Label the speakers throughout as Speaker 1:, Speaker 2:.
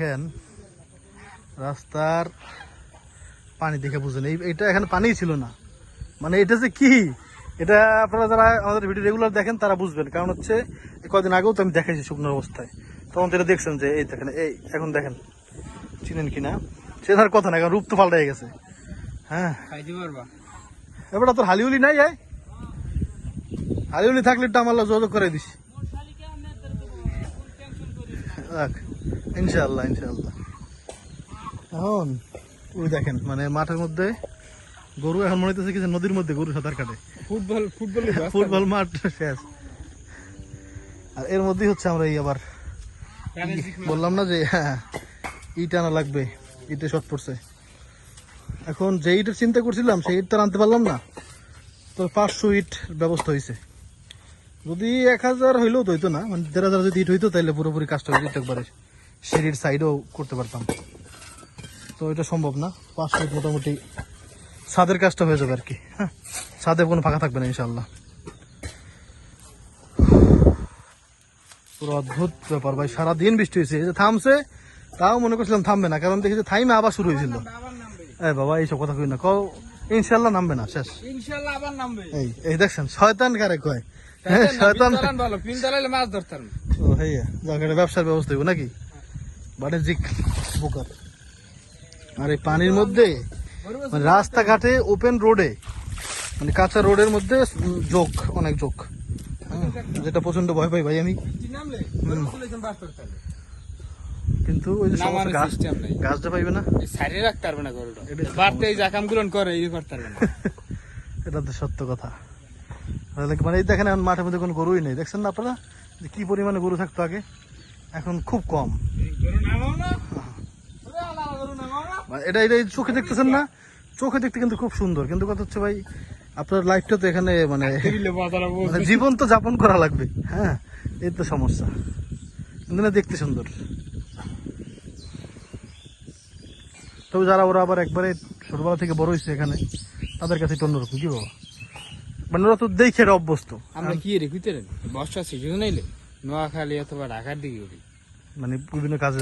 Speaker 1: দেখেন রাস্তার পানি দেখে বুঝেন এই এটা এখানে পানিই ছিল না। মানে এটা যে কি? এটা আপনারা যারা আমাদের ভিডিও রেগুলার দেখেন তারা বুঝবেন। কারণ হচ্ছে কদিন আগেও তো আমি দেখাইছি শুকনো অবস্থায়। তখন তো এটা দেখছেন যে এই দেখেন এই এখন দেখেন চিনেন কিনা সে তার কথা না কারণ রূপ তো পাল্টাই গেছে। হ্যাঁ। এবার তোর হালিউলি নাই যায় হালিউলি থাকলে আমার যোগাযোগ করে দিস রাখ। ইনশাল্লাহ ইনশাল্লাহ এখন ওই দেখেন মানে মাঠের মধ্যে গরু এখন মনে হচ্ছে কি যে নদীর মধ্যে গরু সাঁতার কাটে।
Speaker 2: ফুটবল ফুটবল
Speaker 1: ফুটবল মাঠ শেষ। আর এর মধ্যেই হচ্ছে আমরা এই আবার বললাম না যে হ্যাঁ ইট আনা লাগবে ইটে শর্ট পড়ছে। এখন যে ইটের চিন্তা করছিলাম সেই ইট তো আনতে পারলাম না। তো পাঁচশো ইট ব্যবস্থা হয়েছে যদি এক হাজার হইলেও তো হইতো না মানে দেড় হাজার যদি ইট হইতো তাহলে পুরোপুরি কাজটা যেত একবারে। সিঁড়ির সাইডেও করতে পারতাম। তো এটা সম্ভব না। পাঁচশো ইট মোটামুটি ছাদের কাজটা হয়ে যাবে আর কি হ্যাঁ ছাদে কোনো ফাঁকা থাকবে না ইনশাল্লাহ পুরো অদ্ভুত ব্যাপার ভাই সারাদিন বৃষ্টি হয়েছে। এই যে থামছে তাও মনে করছিলাম থামবে না কারণ দেখি যে থাইমে আবার শুরু হয়েছিল।
Speaker 2: আবার নামবে
Speaker 1: এ বাবা এইসব কথা কই না কও ইনশাল্লাহ নামবে না শেষ।
Speaker 2: ইনশাআল্লাহ আবার নামবে।
Speaker 1: এই এই দেখছেন শয়তান কারে কয়? হ্যাঁ, শয়তান।
Speaker 2: ভালো পিন মাছ ধরতাম।
Speaker 1: ও হেয়া ব্যবসার ব্যবস্থা হইব নাকি? বাণিজ্যিক বোকার আর এই পানির মধ্যে মানে রাস্তাঘাটে ওপেন রোডে মানে কাঁচা রোডের মধ্যে যোগ অনেক যোগ হ্যাঁ, যেটা প্রচণ্ড ভয় পাই ভাই আমি। কিন্তু ওই যে সমস্ত গাছ গাছটা পাইবে না?
Speaker 2: সাইডে রাখতে পারবে না গরুটা।
Speaker 1: এটা-
Speaker 2: বাড়তে এই জাকাম গুলন করে এই করতে পারবে না।
Speaker 1: এটা তো সত্য কথা। মানে এই দেখেন এখন মাঠের মধ্যে কোনো গরুই নেই। দেখছেন না আপনারা? যে কি পরিমাণে গরু থাকতো আগে? এখন খুব কম। এটা এটা চোখে দেখতেছেন না? চোখে দেখতে কিন্তু খুব সুন্দর। কিন্তু কথা হচ্ছে ভাই আপনার লাইফটা তো এখানে মানে মানে জীবন তো যাপন করা লাগবে। হ্যাঁ এই তো সমস্যা। কিন্তু না দেখতে সুন্দর। তবে যারা ওরা আবার একবারে ছোটবেলা থেকে বড় হয়েছে এখানে তাদের কাছে একটু অন্যরকম। কি বাবা? মানে ওরা তো দেখে অভ্যস্ত।
Speaker 2: আমরা কি রে কুইতে বর্ষা সিজন নাইলে নোয়াখালী অথবা ঢাকার দিকে উঠি।
Speaker 1: মানে বিভিন্ন কাজে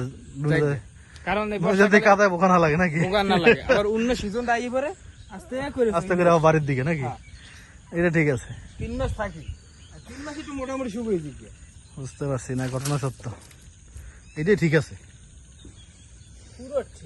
Speaker 2: কারণ এই
Speaker 1: জায়গায়- যাতে কাদায় লাগে নাকি?
Speaker 2: বোকার না লাগে। আবার অন্য সিজন আই পরে আস্তে করে
Speaker 1: আস্তে করে আবার বাড়ির দিকে নাকি?
Speaker 2: হ্যাঁ।
Speaker 1: এটা ঠিক আছে।
Speaker 2: তিন মাস থাকি। তিন মাস একটু মোটামুটি হয়েছে গিয়া।
Speaker 1: বুঝতে পারছি না ঘটনা সত্য। এটাই ঠিক আছে।
Speaker 2: পুরো ঠিক।